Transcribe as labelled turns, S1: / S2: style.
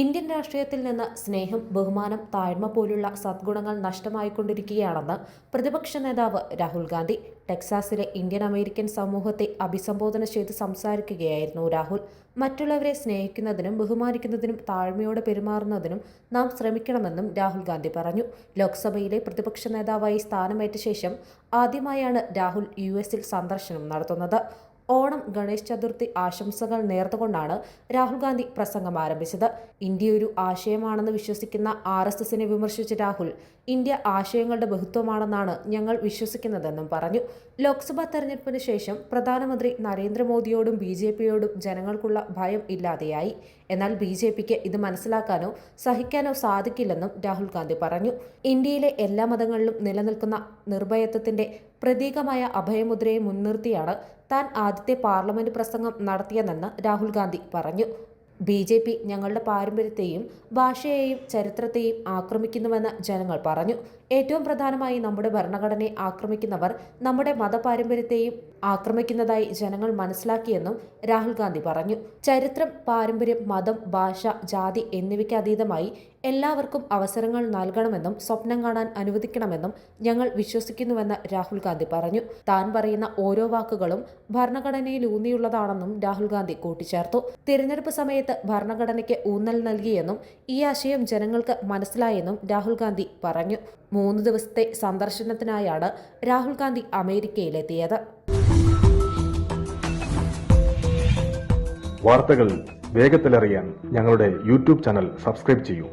S1: Indian രാഷ്ട്രീയത്തിൽ നിന്ന് സ്നേഹം ബഹുമാനം താഴ്മ പോലുള്ള സദ്ഗുണങ്ങൾ നഷ്ടമായിക്കൊണ്ടിരിക്കുകയാണെന്ന് പ്രതിപക്ഷ നേതാവ് രാഹുൽ ഗാന്ധി ടെക്സാസിലെ ഇന്ത്യൻ അമേരിക്കൻ സമൂഹത്തെ അഭിസംബോധന ചെയ്ത് സംസാരിക്കുകയായിരുന്നു രാഹുൽ. മറ്റുള്ളവരെ സ്നേഹിക്കുന്നതിനും ബഹുമാനിക്കുന്നതിനും താഴ്മയോടെ പെരുമാറുന്നതിനും നാം ശ്രമിക്കണമെന്നും രാഹുൽ ഗാന്ധി പറഞ്ഞു. ലോക്സഭയിലെ പ്രതിപക്ഷ നേതാവായി സ്ഥാനമേറ്റ ശേഷം ആദ്യമായാണ് രാഹുൽ യു എസിൽ സന്ദർശനം നടത്തുന്നത്. ഓണം ഗണേശ് ചതുർത്ഥി ആശംസകൾ നേർന്നുകൊണ്ടാണ് രാഹുൽ ഗാന്ധി പ്രസംഗം ആരംഭിച്ചത്. ഇന്ത്യ ഒരു ആശയമാണെന്ന് വിശ്വസിക്കുന്ന ആർ എസ് എസിനെ വിമർശിച്ച രാഹുൽ ഇന്ത്യ ആശയങ്ങളുടെ ബഹുത്വമാണെന്നാണ് ഞങ്ങൾ വിശ്വസിക്കുന്നതെന്നും പറഞ്ഞു. ലോക്സഭാ തെരഞ്ഞെടുപ്പിന് ശേഷം പ്രധാനമന്ത്രി നരേന്ദ്രമോദിയോടും ബി ജെ പിയോടും ജനങ്ങൾക്കുള്ള ഭയം ഇല്ലാതെയായി. എന്നാൽ ബി ജെ പിക്ക് ഇത് മനസ്സിലാക്കാനോ സഹിക്കാനോ സാധിക്കില്ലെന്നും രാഹുൽ ഗാന്ധി പറഞ്ഞു. ഇന്ത്യയിലെ എല്ലാ മതങ്ങളിലും നിലനിൽക്കുന്ന നിർഭയത്വത്തിന്റെ പ്രതീകമായ അഭയമുദ്രയെ മുൻനിർത്തിയാണ് താൻ ആദ്യത്തെ പാർലമെന്റ് പ്രസംഗം നടത്തിയതെന്ന് രാഹുൽ ഗാന്ധി പറഞ്ഞു. ബി ജെ പി ഞങ്ങളുടെ പാരമ്പര്യത്തെയും ഭാഷയെയും ചരിത്രത്തെയും ആക്രമിക്കുന്നുവെന്ന് ജനങ്ങൾ പറഞ്ഞു. ഏറ്റവും പ്രധാനമായി നമ്മുടെ ഭരണഘടനയെ ആക്രമിക്കുന്നവർ നമ്മുടെ മതപാരമ്പര്യത്തെയും ആക്രമിക്കുന്നതായി ജനങ്ങൾ മനസ്സിലാക്കിയെന്നും രാഹുൽ ഗാന്ധി പറഞ്ഞു. ചരിത്രം പാരമ്പര്യം മതം ഭാഷ ജാതി എന്നിവയ്ക്ക് അതീതമായി എല്ലാവർക്കും അവസരങ്ങൾ നൽകണമെന്നും സ്വപ്നം കാണാൻ അനുവദിക്കണമെന്നും ഞങ്ങൾ വിശ്വസിക്കുന്നുവെന്ന് രാഹുൽ ഗാന്ധി പറഞ്ഞു. താൻ പറയുന്ന ഓരോ വാക്കുകളും ഭരണഘടനയിൽ ഊന്നിയുള്ളതാണെന്നും രാഹുൽ ഗാന്ധി കൂട്ടിച്ചേർത്തു. തിരഞ്ഞെടുപ്പ് സമയത്ത് ഭരണഘടനയ്ക്ക് ഊന്നൽ നൽകിയെന്നും ഈ ആശയം ജനങ്ങൾക്ക് മനസ്സിലായെന്നും രാഹുൽ ഗാന്ധി പറഞ്ഞു. മൂന്ന് ദിവസത്തെ സന്ദർശനത്തിനായാണ് രാഹുൽ ഗാന്ധി അമേരിക്കയിലെത്തിയത്.
S2: വാർത്തകൾ വേഗത്തിലറിയാൻ ഞങ്ങളുടെ യൂട്യൂബ് ചാനൽ സബ്സ്ക്രൈബ് ചെയ്യൂ.